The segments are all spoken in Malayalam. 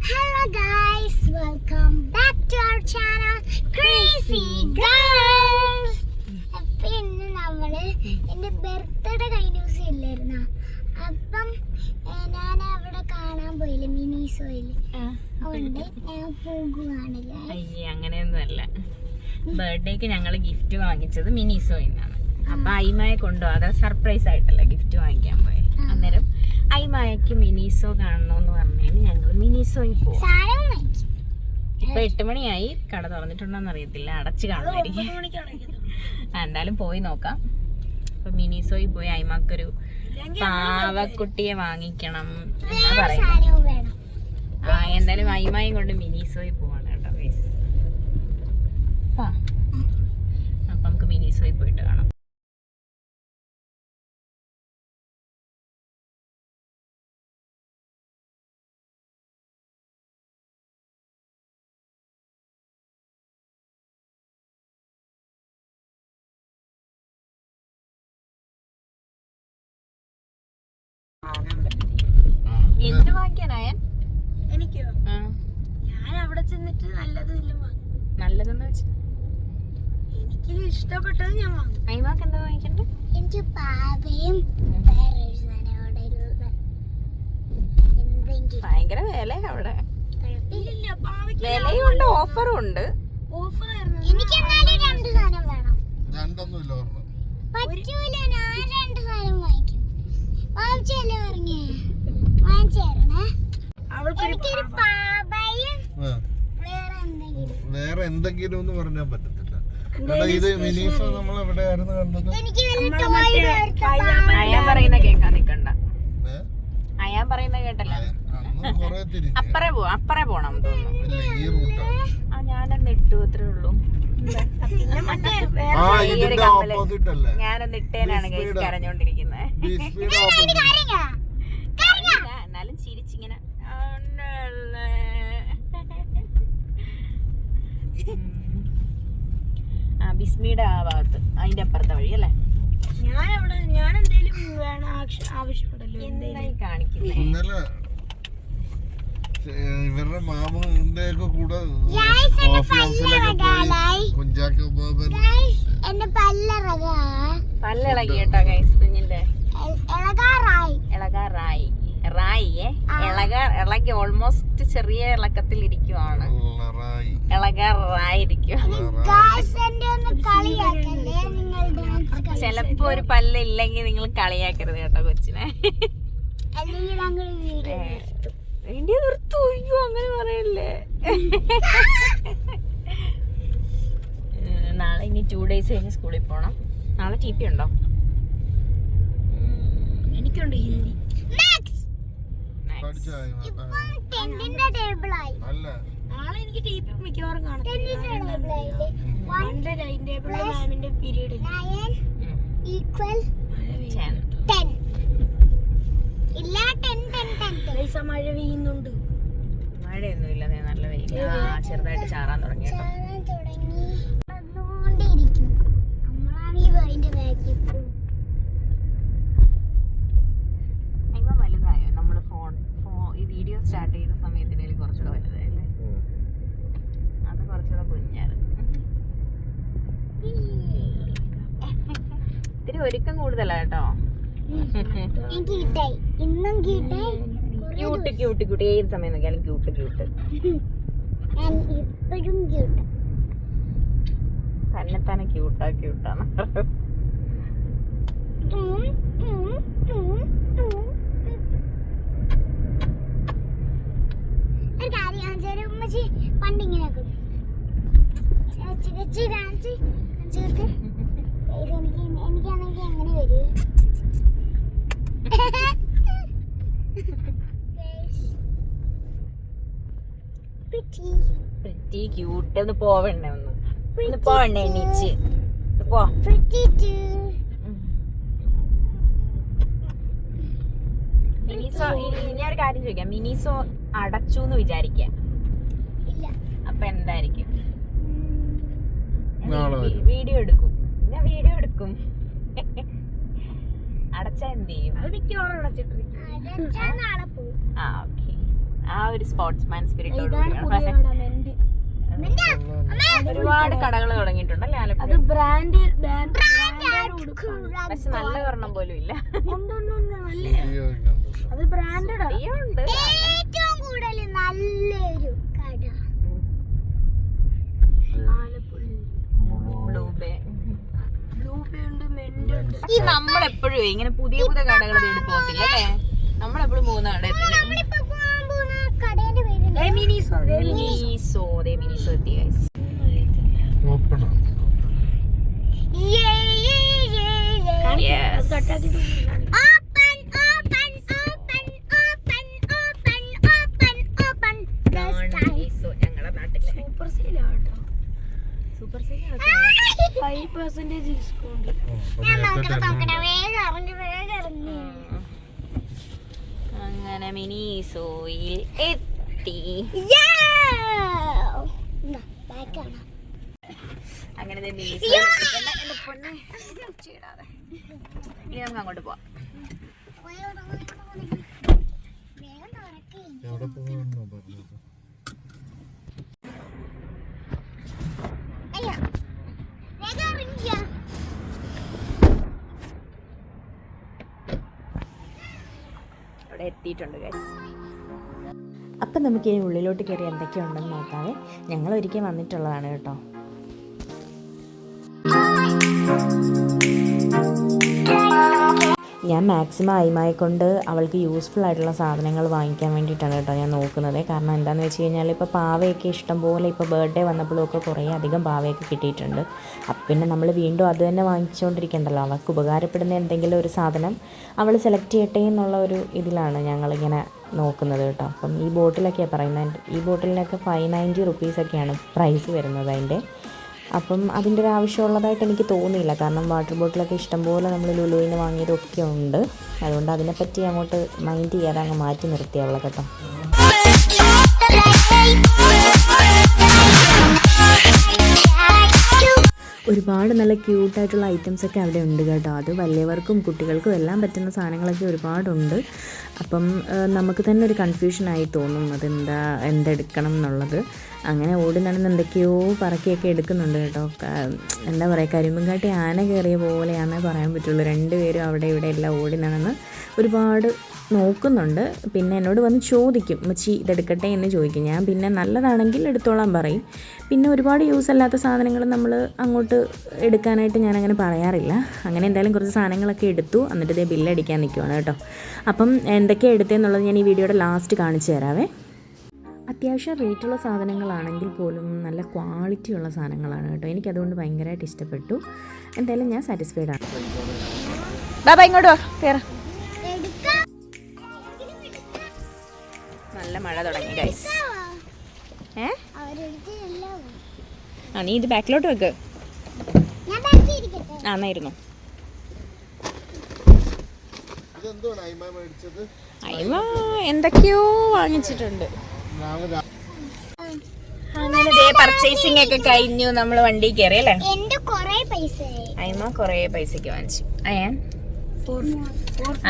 Hello guys, welcome back to our channel Crazy Girls. അപ്പൊ ഇന്ന് നമ്മൾ എന്റെ ബർത്ത്ഡേ കഴിഞ്ഞ ദിവസം ഇല്ലായിരുന്ന? അപ്പം ഞാൻ അവിടെ കാണാൻ പോയില്ല മിനിസോയിൽ അതുകൊണ്ട് ഞാൻ പോകുവാണ് അങ്ങനെയൊന്നുമല്ല. ബർത്ത്ഡേക്ക് ഞങ്ങൾ ഗിഫ്റ്റ് വാങ്ങിച്ചത് മിനിസോയിന്നാണ് അപ്പൊ അയിമയെ കൊണ്ടുപോകാതെ സർപ്രൈസ് ആയിട്ടല്ല ഗിഫ്റ്റ് വാങ്ങിക്കാൻ പോയത്. അന്നേരം മായക്ക് മിനിസോ കാണണമെന്ന് പറഞ്ഞതിന് ഞങ്ങൾ മിനിസോയിൽ പോകും ഇപ്പൊ എട്ട് മണിയായി. കട തുറന്നിട്ടുണ്ടോന്ന് അറിയത്തില്ല. അടച്ചു കാണുമായിരിക്കും എന്തായാലും പോയി നോക്കാം. അപ്പൊ മിനിസോയിൽ പോയി അയിമാക്കൊരു പാവക്കുട്ടിയെ വാങ്ങിക്കണം എന്നാ പറയുന്നത് വേണം. ആ എന്തായാലും അയിമായും കൊണ്ട് മിനിസോയിൽ പോവാണ് കേട്ടോ അപ്പൊ നമുക്ക് മിനിസോയിൽ പോയിട്ട് കാണാം. വാങ്ങിക്കാനായൻ എനിക്കോ? ആ. ഞാൻ അവിടെ ചെന്നിട്ട് നല്ലത് വല്ലതും വാങ്ങും. നല്ലതെന്ന് വെച്ചാ. എനിക്ക് ഇഷ്ടപ്പെട്ടത് ഞാൻ വാങ്ങും. അയിമാക്ക് എന്താ വാങ്ങിക്കണ്ടേ? എനിക്ക് പാവയും ഭയങ്കര വില അവിടെ. വിലയും ഉണ്ട് ഓഫറും ഉണ്ട് എനിക്ക് എന്നാലും രണ്ട് സാധനം വേണം. രണ്ടൊന്നുമില്ല പറ്റൂല ഞാൻ രണ്ട് സാധനം വാങ്ങിക്കും. വാങ്ങിച്ചല്ലേ പറഞ്ഞേ വാങ്ങിച്ചു തരണേ അവൾക്കൊരു എനിക്കൊരു പാവയും വേറെ എന്തെങ്കിലും ഒന്നും എന്തെങ്കിലും എന്ന് പറഞ്ഞാൽ പറ്റത്തില്ല ഇത് മിനീസോ നമ്മൾ കണ്ടത്? മറ്റേ മേടിച്ച പൈജാമ അയാൻ പറയുന്ന കേൾക്കാൻ നിക്കണ്ട ഏ? അയാൻ പറയുന്ന കേട്ടല്ല. അന്ന് കൊറേ തിരിഞ്ഞ്. അപ്പറേ പോ അപ്പറേ പോണം തോന്നുന്നു. ഈ റൂട്ടാണ് ആ ഞാനൊന്ന് ഇട്ടു അത്രേ ഉള്ളൂ. പിന്നെ മറ്റേ ആ ഇതിന്റെ ഓപ്പോസിറ്റ് അല്ലേ? ഞാനൊന്ന് ഇട്ടേനാണ്. കരഞ്ഞോണ്ടിരിക്കുന്നത് ബിസ്മിയുടെ ഓപ്പോസിറ്റ് കാര്യങ്ങളാ എന്നാലും ചിരിച്ചിങ്ങനെ ആ ബിസ്മിയുടെ ആ ഭാഗത്ത് അതിന്റെ അപ്പുറത്തെ വഴി അല്ലേ? ഞാൻ അവിടെ ഞാൻ എന്തേലും വേണം ആവശ്യ- ആവശ്യമുണ്ടല്ലോ എന്തായി എന്തേലും ഇന്നലെ ഏ, ഇവരുടെ മാമന്റെ ഒക്കെ കൂടെ Guys, എന്റെ കോഫി ഹൗസിലൊക്കെ പല്ലിളകാലായി. പോയി കുഞ്ചാക്കോ ബോബൻ ഗൈസ് എന്റെ പല്ലിറകാ പല്ലിളകി കേട്ടോ ഗൈസ് കുഞ്ഞിന്റെ? ഇളകാറായി. ഇളകാറായി. റായിയെ ഇളക ഇളകി ഓൾമോസ്റ്റ് ചെറിയ ഇളക്കത്തിൽ ഇരിക്കുവാണ് ചെലപ്പോ ഒരു പല്ല് ഇല്ലെങ്കിൽ നിങ്ങൾ കളിയാക്കരുത് കേട്ടോ കൊച്ചിനെ. വീഡിയോ നിർത്തു. അയ്യോ അങ്ങനെ പറയല്ലേ. നാളെ ഇനി ടു ഡേയ്സ് കഴിഞ്ഞ് സ്കൂളിൽ പോണം. നാളെ ടി പി ഉണ്ടോ? എനിക്കുണ്ട് ഹിന്ദി. അല്ല നാളെ എനിക്ക് ടി പി മിക്കവാറും മാമിന്റെ പീരീഡ് ഈക്വൽ ഇല്ല മഴ പെയ്യുന്നുണ്ട്. മഴയൊന്നുമില്ല നല്ല വെയിൽ ചെറുതായിട്ട് ചാറാൻ തുടങ്ങി ചാടാൻ തുടങ്ങി. അതിന്റെ ബാക്കിൽ പോകും ഇപ്പൊ വലുതായോ നമ്മൾ ഫോൺ ഫോ ഈ വീഡിയോ സ്റ്റാർട്ട് ചെയ്യുന്ന സമയത്തിനേലും കുറച്ചുകൂടെ വലുതായില്ലേ? അത് കുറച്ചുകൂടെ കുഞ്ഞായിരുന്നു. ഇത്തിരി ഒരുക്കം കൂടുതലാ കേട്ടോ. ക്യൂട്ട് ക്യൂട്ട് ക്യൂട്ട് ഏത് സമയം നോക്കിയാലും ക്യൂട്ട് ക്യൂട്ട് തന്നെ തന്നെ ക്യൂട്ടാ ക്യൂട്ടാണ് ഒരു കാര്യം ഉമ്മച്ചി പണ്ട് ഇങ്ങനെ ആക്കും. ചെ- ചെ- കാണിച്ച് കാണിച്ചിട്ട് ഇത് എനിക്ക് എനിക്കാണെങ്കിൽ എങ്ങനെ വരും. പ്രിറ്റി ക്യൂട്ട് ഒന്ന് പോവണ്ടേ ഒന്ന്. ഒന്ന് പോവണ്ടേ എണീച്ച്. പോ. മിനിസോ ഇനി ഒരു കാര്യം ചോദിക്കാം. മിനിസോ അടച്ചു എന്ന് വിചാരിക്ക? ഇല്ല. അപ്പൊ എന്തായിരിക്കും. വീഡിയോ എടുക്കും. ഞാൻ വീഡിയോ എടുക്കും. അടച്ചാ എന്ത് ചെയ്യും? ആ ഓക്കെ. ആ ഒരു സ്പോർട്സ്മാൻ സ്പിരിറ്റോട് ഇതാണ് പുതിയ കട മെന്റ് ഒരുപാട് കടകൾ തുടങ്ങിയിട്ടുണ്ടല്ലേ അത് ബ്രാൻഡ് പക്ഷെ നല്ല ഒരെണ്ണം പോലും ഇല്ല. അത് ബ്രാൻഡഡ് ഉണ്ട്. ഏറ്റവും കൂടുതൽ നല്ലൊരു കട. ആലപ്പുഴ ബ്ലൂബേ ബ്ലൂബേ ഉണ്ട് മെന്റ് ഉണ്ട്. പക്ഷെ നമ്മളെപ്പോഴും ഇങ്ങനെ പുതിയ പുതിയ കടകൾ തേടി പോകത്തില്ല അല്ലേ? നമ്മളെപ്പോഴും പോകുന്ന കടയിൽ Yes. Open open open open open open open Miniso ഞങ്ങളുടെ നാട്ടിലെ. Super സെയിലാട്ടോ super sale five percentage discount ഓ, അപ്പൊ ഞാൻ നോക്കട്ടെ നോക്കട്ടെ. വേഗം ഇറങ്ങി വേഗം ഇറങ്ങി. അങ്ങനെ മിനിസോയിൽ എത്തി ബാക്കാണ് അങ്ങനെ. ഇനി നമുക്ക് അങ്ങോട്ട് പോവാം. വേഗം തുറക്കേ എവിടെ അപ്പം നമുക്ക് ഇനി ഉള്ളിലോട്ട് കയറി എന്തൊക്കെയുണ്ടെന്ന് നോക്കാവേ. ഞങ്ങൾ ഒരിക്കൽ വന്നിട്ടുള്ളതാണ് കേട്ടോ. ഞാൻ മാക്സിമം അയിമായി കൊണ്ട് അവൾക്ക് യൂസ്ഫുൾ ആയിട്ടുള്ള സാധനങ്ങൾ വാങ്ങിക്കാൻ വേണ്ടിയിട്ടാണ് കേട്ടോ ഞാൻ നോക്കുന്നത്. കാരണം എന്താണെന്ന് വെച്ച് കഴിഞ്ഞാൽ ഇപ്പോൾ പാവയൊക്കെ ഇഷ്ടം പോലെ ഇപ്പോൾ ബർത്ത്ഡേ വന്നപ്പോഴും ഒക്കെ കുറേ അധികം പാവയൊക്കെ കിട്ടിയിട്ടുണ്ട്. അപ്പം പിന്നെ നമ്മൾ വീണ്ടും അത് തന്നെ വാങ്ങിച്ചുകൊണ്ടിരിക്കണ്ടല്ലോ. അവൾക്ക് ഉപകാരപ്പെടുന്ന എന്തെങ്കിലും ഒരു സാധനം അവൾ സെലക്ട് ചെയ്യട്ടെ എന്നുള്ള ഒരു ഇതിലാണ് ഞങ്ങളിങ്ങനെ നോക്കുന്നത് കേട്ടോ. അപ്പം ഈ ബോട്ടിലൊക്കെയാണ് പറയുന്നത്. ഈ ബോട്ടിലിനൊക്കെ ഫൈവ് നയന്റി റുപ്പീസൊക്കെയാണ് പ്രൈസ് വരുന്നത് അതിന്റെ. അപ്പം അതിന്റെ ഒരു ആവശ്യമുള്ളതായിട്ട് എനിക്ക് തോന്നിയില്ല. കാരണം വാട്ടർ ബോട്ടിലൊക്കെ ഇഷ്ടംപോലെ നമ്മൾ ലുലുവിന് വാങ്ങിയതൊക്കെ ഉണ്ട്. അതുകൊണ്ട് അതിനെപ്പറ്റി അങ്ങോട്ട് മൈൻഡ് ചെയ്യാതെ അങ്ങ് മാറ്റി നിർത്തി കേട്ടോ. ഒരുപാട് നല്ല ക്യൂട്ടായിട്ടുള്ള ഐറ്റംസ് ഒക്കെ അവിടെ ഉണ്ട് കേട്ടോ. അത് വലിയവർക്കും കുട്ടികൾക്കും എല്ലാം പറ്റുന്ന സാധനങ്ങളൊക്കെ ഒരുപാടുണ്ട്. അപ്പം നമുക്ക് തന്നെ ഒരു കൺഫ്യൂഷനായി തോന്നും അതെന്താ എന്തെടുക്കണം എന്നുള്ളത്. അങ്ങനെ ഓടി നടന്ന് എന്തൊക്കെയോ പറക്കിയൊക്കെ എടുക്കുന്നുണ്ട് കേട്ടോ. എന്താ പറയുക കരിമ്പുംകാട്ടി ആന കയറിയ പോലെയാണെന്നേ പറയാൻ പറ്റുള്ളൂ. രണ്ടുപേരും അവിടെ ഇവിടെ എല്ലാം ഓടി നടന്ന് ഒരുപാട് നോക്കുന്നുണ്ട്. പിന്നെ എന്നോട് വന്ന് ചോദിക്കും മച്ചി ഇതെടുക്കട്ടെ? എന്ന് ചോദിക്കും. ഞാൻ പിന്നെ നല്ലതാണെങ്കിൽ എടുത്തോളാൻ പറയും. പിന്നെ ഒരുപാട് യൂസ് അല്ലാത്ത സാധനങ്ങൾ നമ്മൾ അങ്ങോട്ട് എടുക്കാനായിട്ട് ഞാൻ അങ്ങനെ പറയാറില്ല. അങ്ങനെ എന്തായാലും കുറച്ച് സാധനങ്ങളൊക്കെ എടുത്തു. എന്നിട്ട് ഇതേ ബില്ലടിക്കാൻ നിൽക്കുവാണ് കേട്ടോ. അപ്പം എന്തൊക്കെയാണ് എടുത്തതെന്നുള്ളത് ഞാൻ ഈ വീഡിയോയുടെ ലാസ്റ്റ് കാണിച്ചു തരാവേ. അത്യാവശ്യം റേറ്റുള്ള സാധനങ്ങളാണെങ്കിൽ പോലും നല്ല ക്വാളിറ്റി ഉള്ള സാധനങ്ങളാണ് കേട്ടോ. എനിക്കതുകൊണ്ട് ഭയങ്കരമായിട്ട് ഇഷ്ടപ്പെട്ടു. എന്തായാലും ഞാൻ സാറ്റിസ്ഫൈഡ് ആണ്. ബാബാ ഇങ്ങോട്ട് വാ. കേറ്. മഴ തുടങ്ങി ഗൈസ് ഏ? ആ നീ ഇത് ബാക്കിലോട്ട് വെക്ക്. ഞാൻ ബാക്കി ഇരിക്കട്ടെ ആ എന്നായിരുന്നു അയിമ എന്തൊക്കെയോ വാങ്ങിച്ചിട്ടുണ്ട്. അങ്ങനെ ദേ പർച്ചേസിംഗ് ഒക്കെ കഴിഞ്ഞു. നമ്മൾ വണ്ടി കയറി അല്ലേ? അയ്മ കൊറേ പൈസയായി. അയ്മ കുറേ പൈസക്ക് വാങ്ങിച്ചു. അയ്യാൻ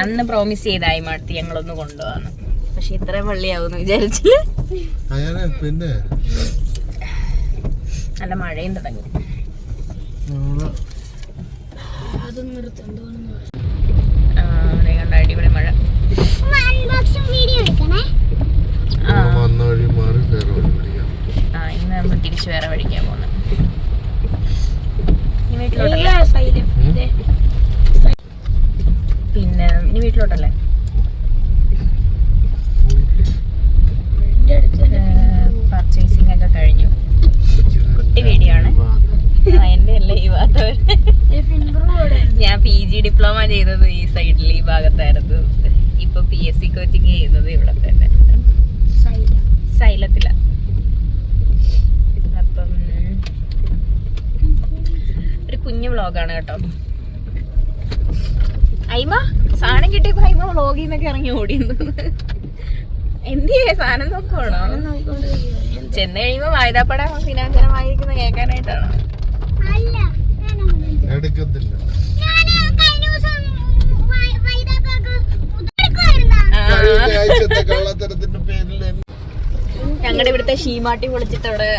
അന്ന് പ്രോമിസ് ചെയ്ത അയ്മ അടുത്ത് ഞങ്ങളൊന്ന് കൊണ്ടുപോകാന്ന് പക്ഷെ ഇത്രയും വെള്ളിയാവും വിചാരിച്ചില്ല. പിന്നെ നല്ല മഴയും തുടങ്ങി. അടിപൊളി മഴ. വീഡിയോ എടുക്കണേ. ആ. വന്ന വഴി മാറി വേറെ വഴി ആ ഇന്ന് നമ്മൾ തിരിച്ചു വേറെ വഴിക്കാൻ പോകുന്നത് ഇനി വീട്ടിലോട്ടല്ലേ? സൈലം പിന്നെ ഇനി വീട്ടിലോട്ടല്ലേ എന്റെ അടുത്ത് പർച്ചേസിംഗ് ഒക്കെ കഴിഞ്ഞു കുട്ടി വീഡിയോ ആണ് ആ, ഞാൻ പി ജി ഡിപ്ലോമ ചെയ്തത് ഈ സൈഡിൽ ഈ ഭാഗത്തായിരുന്നു. ഇപ്പൊ പി എസ് സി കോച്ചിങ് ചെയ്യുന്നത് ഇവിടെ തന്നെ. ശൈലത്തില. സൈലത്തില അപ്പം ഒരു കുഞ്ഞു വ്ളോഗാണ് കേട്ടോ. ഐമ സാധനം കിട്ടിയപ്പോ അയിമ വ്ളോഗിൽ നിന്നൊക്കെ ഇറങ്ങി ഓടിയെന്ന്. എന്തിയേ സാധനം നോക്കുവാണോ? ചെന്ന് കഴിയുമ്പോ വായുതാപ്പട ഫിനാഞ്ചനമായിരിക്കുന്ന കേൾക്കാനായിട്ടാണോ? അല്ല. എടുക്കത്തില്ല. ഞങ്ങളുടെ ഇവിടുത്തെ ഷീമാട്ടി പൊളിച്ചിട്ട് അവിടെ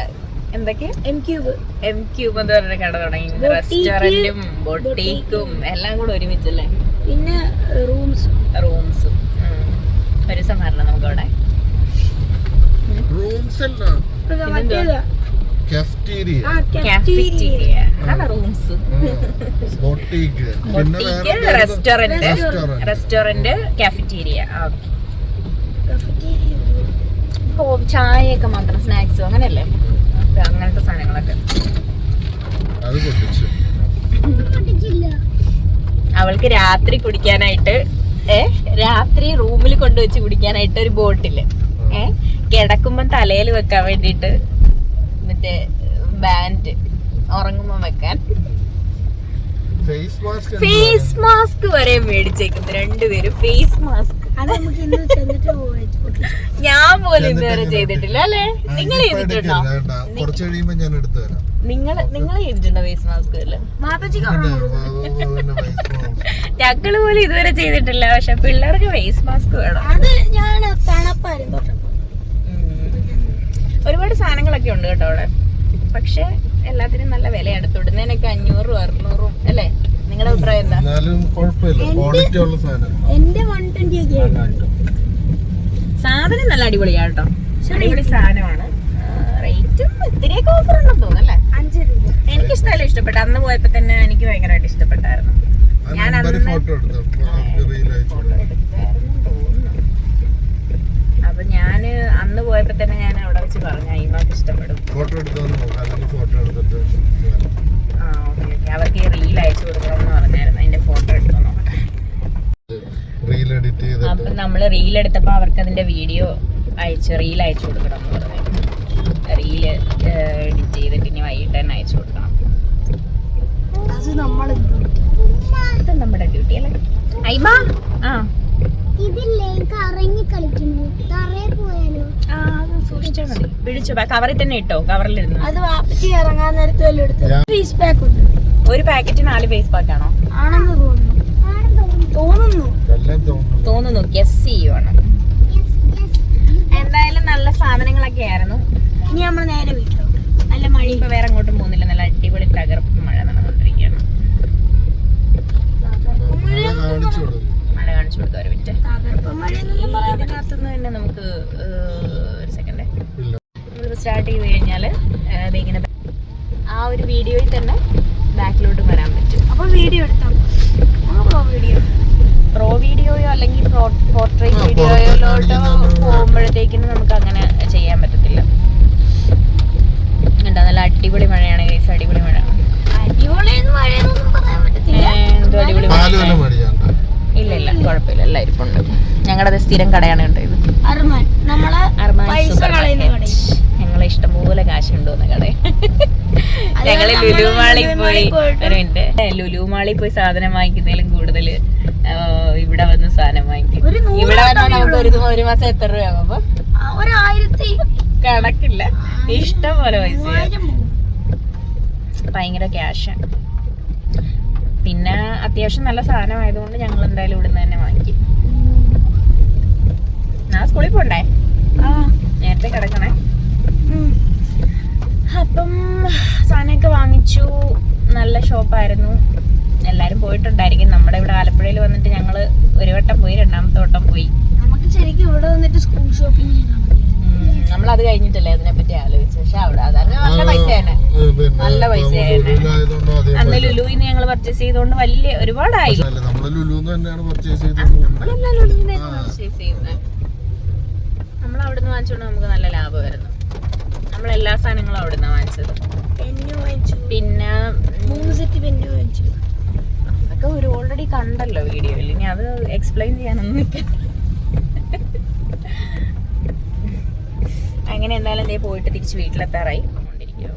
എന്തൊക്കെ? എം ക്യൂബ് എം ക്യൂബ് എന്ന് പറഞ്ഞ കട തുടങ്ങി. റെസ്റ്റോറന്റും ബൊട്ടീക്കും എല്ലാം കൂടെ ഒരുമിച്ചല്ലേ? പിന്നെ റൂംസ്. റൂംസ്. ഒരു ദിവസം നമുക്ക് അവിടെ റൂംസ് അല്ല കഫ്റ്റീരിയ റൂംസ് ബൊട്ടീക്ക് പിന്നെ വേറെ റെസ്റ്റോറന്റ് റെസ്റ്റോറന്റ് കാഫറ്റീരിയ ഓ ചായയൊക്കെ മാത്രം സ്നാക്സും അങ്ങനെയല്ലേ? അപ്പൊ അങ്ങനത്തെ സാധനങ്ങളൊക്കെ. അത് പൊട്ടിച്ചു. അവൾക്ക് രാത്രി കുടിക്കാനായിട്ട് ഏ രാത്രി റൂമിൽ കൊണ്ടുവച്ച് കുടിക്കാനായിട്ട് ഒരു ബോട്ടിൽ. ഏ കിടക്കുമ്പം തലയിൽ വെക്കാൻ വേണ്ടിയിട്ട് മറ്റേ ബാൻഡ് ഉറങ്ങുമ്പോ വെക്കാൻ. ഫേസ് മാസ്ക് ഫേസ് മാസ്ക് വരെ മേടിച്ചേക്കും രണ്ടുപേരും. ഫേസ് മാസ്ക് ഞാൻ പോലും ഇതുവരെ ചെയ്തിട്ടില്ല അല്ലേ? നിങ്ങൾ ചെയ്തിട്ടുണ്ടോ? കുറച്ച് കഴിയുമ്പോ ഞാൻ എടുത്തു തരാം. നിങ്ങൾ നിങ്ങൾ ചെയ്തിട്ടുണ്ടോ ഫേസ് മാസ്ക്. ഞങ്ങൾ പോലും ഇതുവരെ ചെയ്തിട്ടില്ല പക്ഷെ പിള്ളേർക്ക് ഫേസ് മാസ്ക് വേണം. അത് ഞാൻ തണുപ്പായിരുന്നു. ഒരുപാട് സാധനങ്ങളൊക്കെ ഉണ്ട് കേട്ടോ അവിടെ. പക്ഷെ എല്ലാത്തിനും നല്ല വിലയാണ് തൊടുന്നതിനൊക്കെ അഞ്ഞൂറും അറുന്നൂറും അല്ലേ? നിങ്ങളുടെ അഭിപ്രായം എന്താ? സാധനം നല്ല അടിപൊളിയാ കേട്ടോ. അടിപൊളി സാധനമാണ്. റേറ്റും ഇത്തിരിയൊക്കെ ഓഫർ ഉണ്ടെന്ന് തോന്നുന്നു അല്ലേ? അഞ്ച് രൂപ. എനിക്ക് ഇഷ്ടമല്ല ഇഷ്ടപ്പെട്ടു അന്ന് പോയപ്പോ തന്നെ എനിക്ക് ഭയങ്കരമായിട്ട് ഇഷ്ടപ്പെട്ടായിരുന്നു. ഞാൻ അന്ന് ഫോട്ടോ എടുത്തു. ഞാൻ അന്ന് പോയപ്പോ തന്നെ ഞാൻ അവിടെ വെച്ച് പറഞ്ഞു അയിമാക്ക് ഇഷ്ടപ്പെടും. ഫോട്ടോ അല്ലെങ്കിൽ ഫോട്ടോ എടുത്തിട്ട് ആ ഓക്കെ ഓക്കെ. അവർക്ക് ഈ റീൽ അയച്ചു കൊടുക്കണം എന്ന് പറഞ്ഞായിരുന്നു അതിന്റെ ഫോട്ടോ എടുത്തു നോക്കട്ടെ റീൽ എഡിറ്റ് ചെയ്തിട്ട്. അപ്പൊ നമ്മൾ റീൽ എടുത്തപ്പോ അവർക്ക് അതിന്റെ വീഡിയോ അയച്ച് റീൽ അയച്ചു കൊടുക്കണം എന്ന് പറഞ്ഞു. റീൽ എഡിറ്റ് ചെയ്തിട്ട് ഇനി വൈകിട്ട് തന്നെ അയച്ചു കൊടുക്കണം. അത് നമ്മുടെ ഡ്യൂട്ടി അല്ലേ? അയ്മ സൂക്ഷിച്ചാൽ മതി. പിടിച്ചു കവറിൽ തന്നെ ഇട്ടോ? കവറിലിരുന്നു. അത് വാപ്പിച്ച് ഇറങ്ങാൻ നേരത്തെ വല്ലതും എടുത്ത് ഫീസ് പാക്ക് ഉണ്ട്. ഒരു പാക്കറ്റ് നാല് ഫേസ് പാക്ക് ആണോ? ആണെന്ന് തോന്നുന്നു. ആണെന്ന് തോന്നുന്നു. തോന്നുന്നു എല്ലാം തോന്നുന്നു. തോന്നുന്നു. ഗസ് ചെയ്യുവാണ്. എന്തായാലും നല്ല സാധനങ്ങളൊക്കെ ആയിരുന്നു. ഇനി നമ്മൾ നേരെ വീട്ടിലോട്ട് നല്ല മഴ ഇപ്പൊ വേറെ അങ്ങോട്ടും പോകുന്നില്ല. നല്ല അടിപൊളി തകർപ്പ് മഴ നടന്നുകൊണ്ടിരിക്കുകയാണ് മഴ കാണിച്ചു കൊടുക്കും മഴ കാണിച്ചു കൊടുക്കുക ഒരു മിനിറ്റ് തകർപ്പം മഴ എന്നൊന്നും പറയാൻ പറ്റില്ല ഇതിനകത്തുനിന്ന് തന്നെ നമുക്ക് ഏഹ്, ഒരു സെക്കൻഡ് ഇല്ല നമ്മളിപ്പോൾ സ്റ്റാർട്ട് ചെയ്ത് കഴിഞ്ഞാൽ ഇങ്ങനെ ആ ഒരു വീഡിയോയിൽ തന്നെ ബാക്കിലോട്ട് വരാൻ പറ്റും. അപ്പോൾ വീഡിയോ എടുത്താൽ പ്രോ വീഡിയോ? പ്രോ വീഡിയോയോ അല്ലെങ്കിൽ പോർട്രേറ്റ് വീഡിയോയിലോട്ട് പോകുമ്പോഴത്തേക്കിനും നമുക്ക് അങ്ങനെ ചെയ്യാൻ പറ്റത്തില്ല. എന്താ നല്ല അടിപൊളി മഴയാണ് ഗൈസ് അടിപൊളി മഴ. ഇല്ല ഇല്ല കുഴപ്പമില്ല എല്ലാം ഇരിപ്പുണ്ട് ഞങ്ങളുടെ സ്ഥിരം കടയാണ് കണ്ടത് ഇത്. അർമാൻ നമ്മളെ അർമാൻ പൈസ സൂപ്പർ മാർക്കറ്റ്. കടയിൽ ഞങ്ങളെ ഇഷ്ടംപോലെ കാശ് ഉണ്ടോന്ന കട ഞങ്ങൾ നമ്മൾ ലുലു മാളിൽ ലുലു പോയി ഒരു മിനിറ്റ്. ലുലുമാളി പോയി സാധനം വാങ്ങിക്കുന്നതിലും കൂടുതൽ ഇവിടെ വന്ന് സാധനം വാങ്ങിക്കും. ഇവിടെ വന്നാൽ നമുക്ക് ഒരു ഒരു മാസം എത്ര രൂപയാകും അപ്പൊ? കണക്കില്ല. ഇഷ്ടം പോലെ പൈസ. ഭയങ്കര ക്യാഷാണ് പിന്നെ അത്യാവശ്യം നല്ല സാധനം ആയതുകൊണ്ട് ഞങ്ങൾ എന്തായാലും ഇവിടുന്ന് തന്നെ വാങ്ങിക്കും. ഞാൻ സ്കൂളിൽ പോണ്ടേ? നേരത്തെ കിടക്കണേ. അപ്പം സാധനമൊക്കെ വാങ്ങിച്ചു. നല്ല ഷോപ്പായിരുന്നു. എല്ലാവരും പോയിട്ടുണ്ടായിരിക്കും. നമ്മുടെ ഇവിടെ ആലപ്പുഴയിൽ വന്നിട്ട് ഞങ്ങൾ ഒരു വട്ടം പോയി രണ്ടാമത്തെ വട്ടം പോയി. നമുക്ക് ശരിക്കും ഇവിടെ വന്നിട്ട് സ്കൂൾ ഷോപ്പിംഗ് നമ്മൾ അത് കഴിഞ്ഞിട്ടല്ലേ അതിനെ പറ്റി ആലോചിച്ചു. പക്ഷെ അവിടെ അതാണ് നല്ല പൈസ തന്നെ നല്ല പൈസ തന്നെ അന്ന് ലുലുവിന് ഞങ്ങൾ പർച്ചേസ് ചെയ്തോണ്ട് വലിയ ഒരുപാടായി. നമ്മൾ അവിടുന്ന് വാങ്ങിച്ചോണ്ട് നമുക്ക് നല്ല ലാഭമായിരുന്നു. നമ്മൾ എല്ലാ സാധനങ്ങളും അവിടുന്ന് വാങ്ങിച്ചത്. പിന്നെ മൂന്ന് സെറ്റ് പെന്നു വാങ്ങിച്ചു. അതൊക്കെ ഒരു ഓൾറെഡി കണ്ടല്ലോ വീഡിയോയിൽ ഇനി അത് എക്സ്പ്ലെയിൻ ചെയ്യാനൊന്നും നിൽക്കണ്ട അങ്ങനെ എന്തായാലും ദേ പോയിട്ട് തിരിച്ച് വീട്ടിലെത്താറായി. കൊണ്ടിരിക്കുവോ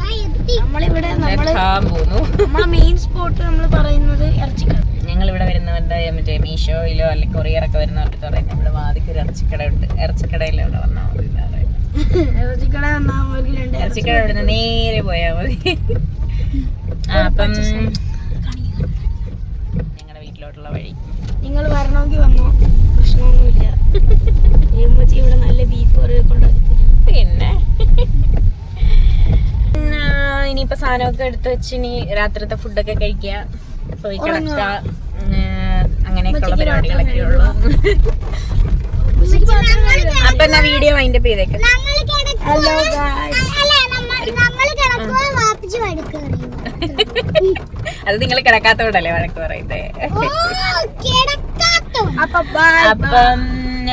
ഞാൻ എത്തി. നമ്മളിവിടെ നമ്മൾ മെയിൻ സ്പോട്ട് നമ്മൾ പറയുന്നത് ഇറച്ചിക്കട. ഞങ്ങൾ ഇവിടെ വരുന്നവരുടെ മറ്റേ മീഷോയിലോ അല്ലെങ്കിൽ കൊറിയറൊക്കെ വരുന്നവർക്ക് പറയും നമ്മുടെ വാതിക്കൊരു ഇറച്ചിക്കട ഉണ്ട് ഇറച്ചിക്കടയിലോ ഇവിടെ ഇറച്ചിക്കട ഇവിടെ നിന്ന് നേരെ പോയാ മതി. അപ്പം ഞങ്ങളുടെ വീട്ടിലോട്ടുള്ള വഴി. നിങ്ങൾ വരണമെങ്കിൽ വന്നോ. പ്രശ്നമൊന്നുമില്ല. ഇവിടെ നല്ല ബീഫ് കറി കൊണ്ടുവന്നിട്ട് പിന്നെ? ഇനിയിപ്പോ സാധനമൊക്കെ എടുത്ത് വെച്ച് ഇനി രാത്രിത്തെ ഫുഡൊക്കെ കഴിക്കുക പോയി കിടക്കുക അങ്ങനെയൊക്കെയുള്ള പരിപാടികളൊക്കെ ഉള്ളു. അപ്പൊ എന്നാ വീഡിയോ അതിന്റെ വഴക്ക് പറയും. അത് നിങ്ങൾ കിടക്കാത്തോണ്ടല്ലേ വഴക്ക് പറയുന്നത് ഓ, കിടക്കാത്തോ? അപ്പൊ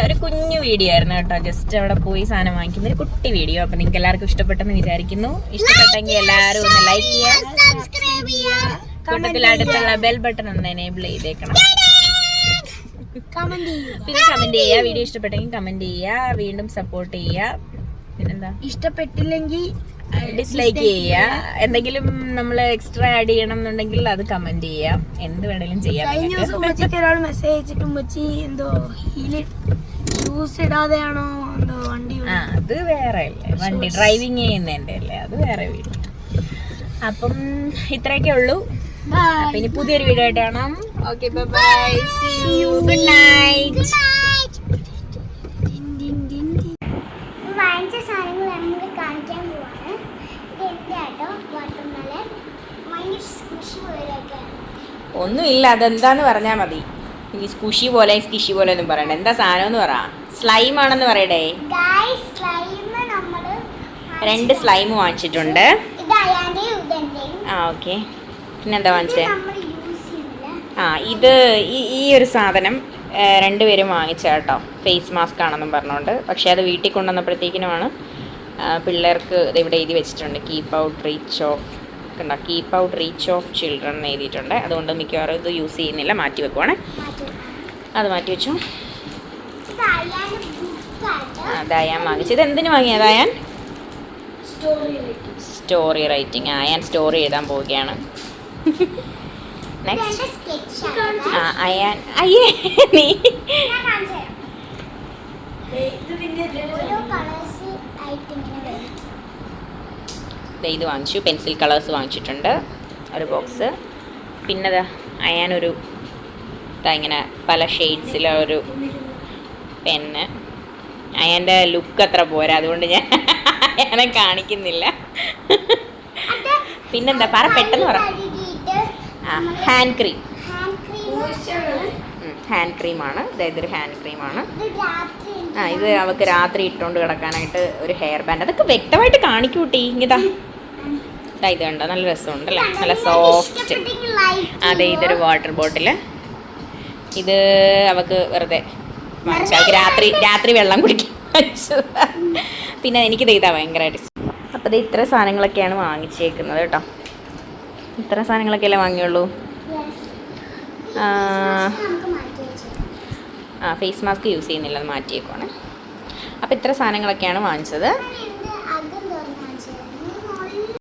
ഒരു കുഞ്ഞു വീഡിയോ ആയിരുന്നു കേട്ടോ. ജസ്റ്റ് അവിടെ പോയി സാധനം വാങ്ങിക്കുന്ന ഒരു കുട്ടി വീഡിയോ അപ്പൊ നിങ്ങൾക്ക് എല്ലാവർക്കും ഇഷ്ടപ്പെട്ടെന്ന് വിചാരിക്കുന്നു. ഇഷ്ടപ്പെട്ടെങ്കിൽ എല്ലാവരും ഒന്ന് ലൈക്ക് ചെയ്യുക സബ്സ്ക്രൈബ് ചെയ്യുക. കൂട്ടത്തിൽ അടുത്തുള്ള ബെൽ ബട്ടൺ ഒന്ന് എനേബിൾ ചെയ്തേക്കണം. പിന്നെ കമന്റ് ചെയ്യുക. വീഡിയോ ഇഷ്ടപ്പെട്ടെങ്കിൽ കമന്റ് ചെയ്യുക. വീണ്ടും സപ്പോർട്ട് ചെയ്യുക. പിന്നെന്താ? ഇഷ്ടപ്പെട്ടില്ലെങ്കിൽ ഡിസ്ലൈക്ക് ചെയ്യുക. എന്തെങ്കിലും നമ്മൾ എക്സ്ട്രാ ആഡ് ചെയ്യണം എന്നുണ്ടെങ്കിൽ അത് കമന്റ് ചെയ്യാം എന്ത് വേണേലും ചെയ്യാം കഴിഞ്ഞ ദിവസം ഉമ്മച്ചിക്ക് ഒരാൾ മെസ്സേജ് അയച്ചിട്ട് ഉമ്മച്ചി എന്തോ ഷൂസ് ഇടാതെയാണോ എന്തോ വണ്ടി ആ അത് വേറെ അല്ലേ? വണ്ടി ഡ്രൈവിങ് ചെയ്യുന്നതിന്റെ അല്ലേ? അത് വേറെ വീട്. അപ്പം ഇത്രയൊക്കെ ഉള്ളൂ. അപ്പൊ ഇനി പുതിയൊരു വീഡിയോ ആയിട്ട് കാണാം. Okay bye see you good night വാങ്ങിച്ച സാധനങ്ങൾ നമുക്ക് കാണിക്കാൻ പോവാണ്. ഇത് എന്റെ ആട്ടോ വാട്ടർമെലൻ ഭയങ്കര സ്ക്വിഷ് പോലെയൊക്കെയാണ് ഒന്നുമില്ല അതെന്താന്ന് പറഞ്ഞാ മതി. ഈ സ്കുഷി പോലെ സ്കിഷി പോലെ ഒന്നും പറയണ്ട. എന്താ സാധനം എന്ന് പറ. സ്ലൈം ആണെന്ന് പറയടേ. ഗായ്സ് സ്ലൈം നമ്മൾ രണ്ട് സ്ലൈം വാങ്ങിച്ചിട്ടുണ്ട്. ആ ഓക്കെ പിന്നെന്താ വാങ്ങിച്ചേ? ആ ഇത് ഈ ഈ ഒരു സാധനം രണ്ടുപേരും വാങ്ങിച്ച കേട്ടോ. ഫേസ് മാസ്ക് ആണെന്നും പറഞ്ഞുകൊണ്ട്. പക്ഷേ അത് വീട്ടിൽ കൊണ്ടുവന്നപ്പോഴത്തേക്കിനുമാണ് പിള്ളേർക്ക് ഇത് ഇവിടെ എഴുതി വെച്ചിട്ടുണ്ട്. കീപ്പ് ഔട്ട് റീച്ച് ഓഫ് കണ്ടോ? Keep out reach of children എന്ന് എഴുതിയിട്ടുണ്ട്. അതുകൊണ്ട് മിക്കവാറും ഇത് യൂസ് ചെയ്യുന്നില്ല. മാറ്റി വെക്കുവാണ്. അത് മാറ്റി വെച്ചു. ദയാൻ വാങ്ങിച്ചു. ഇത് എന്തിനു വാങ്ങിയ ദയാൻ? സ്റ്റോറി റൈറ്റിംഗ് ആ ഞാൻ സ്റ്റോറി എഴുതാൻ പോവുകയാണ്. നെക്സ്റ്റ് ആ അയ്യേ നീ ഇത് വാങ്ങിച്ചു. പെൻസിൽ കളേഴ്സ് വാങ്ങിച്ചിട്ടുണ്ട്. ഒരു ബോക്സ് പിന്നെ ദാ അയാനൊരു ഇങ്ങനെ പല ഷെയ്ഡ്സിലെ ഒരു പെന്ന്. അയാന്റെ ലുക്ക് അത്ര പോരാ. അതുകൊണ്ട് ഞാൻ അയാനെ കാണിക്കുന്നില്ല. പിന്നെന്താ? പറ പെട്ടെന്ന് പറ. Hand cream hand cream hand ക്രീമാണ് അതായത് ഒരു ഹാൻഡ് ക്രീമാണ് ആ ഇത് അവൾക്ക് രാത്രി ഇട്ടുകൊണ്ട് കിടക്കാനായിട്ട് ഒരു ഹെയർ ബാൻഡ് അതൊക്കെ വ്യക്തമായിട്ട് കാണിക്കൂട്ടി ഇങ്ങിതാ. ഇതാ ഇത് കണ്ടോ? നല്ല രസമുണ്ടല്ലേ നല്ല സോഫ്റ്റ് അതെ ഇതൊരു വാട്ടർ ബോട്ടിൽ ഇത് അവൾക്ക് വെറുതെ രാത്രി രാത്രി വെള്ളം കുടിക്കാൻ പിന്നെ എനിക്ക് ഇതാ ഭയങ്കരമായിട്ട് അപ്പോൾ ഇത് ഇത്ര സാധനങ്ങളൊക്കെയാണ് വാങ്ങിച്ചേക്കുന്നത് കേട്ടോ. ഇത്ര സാധനങ്ങളൊക്കെ അല്ലേ വാങ്ങിയുള്ളൂ ആ, ഫേസ് മാസ്ക് യൂസ് ചെയ്യുന്നില്ല അത് മാറ്റിയേക്കുവാണ്. അപ്പോൾ ഇത്ര സാധനങ്ങളൊക്കെയാണ് വാങ്ങിച്ചത്.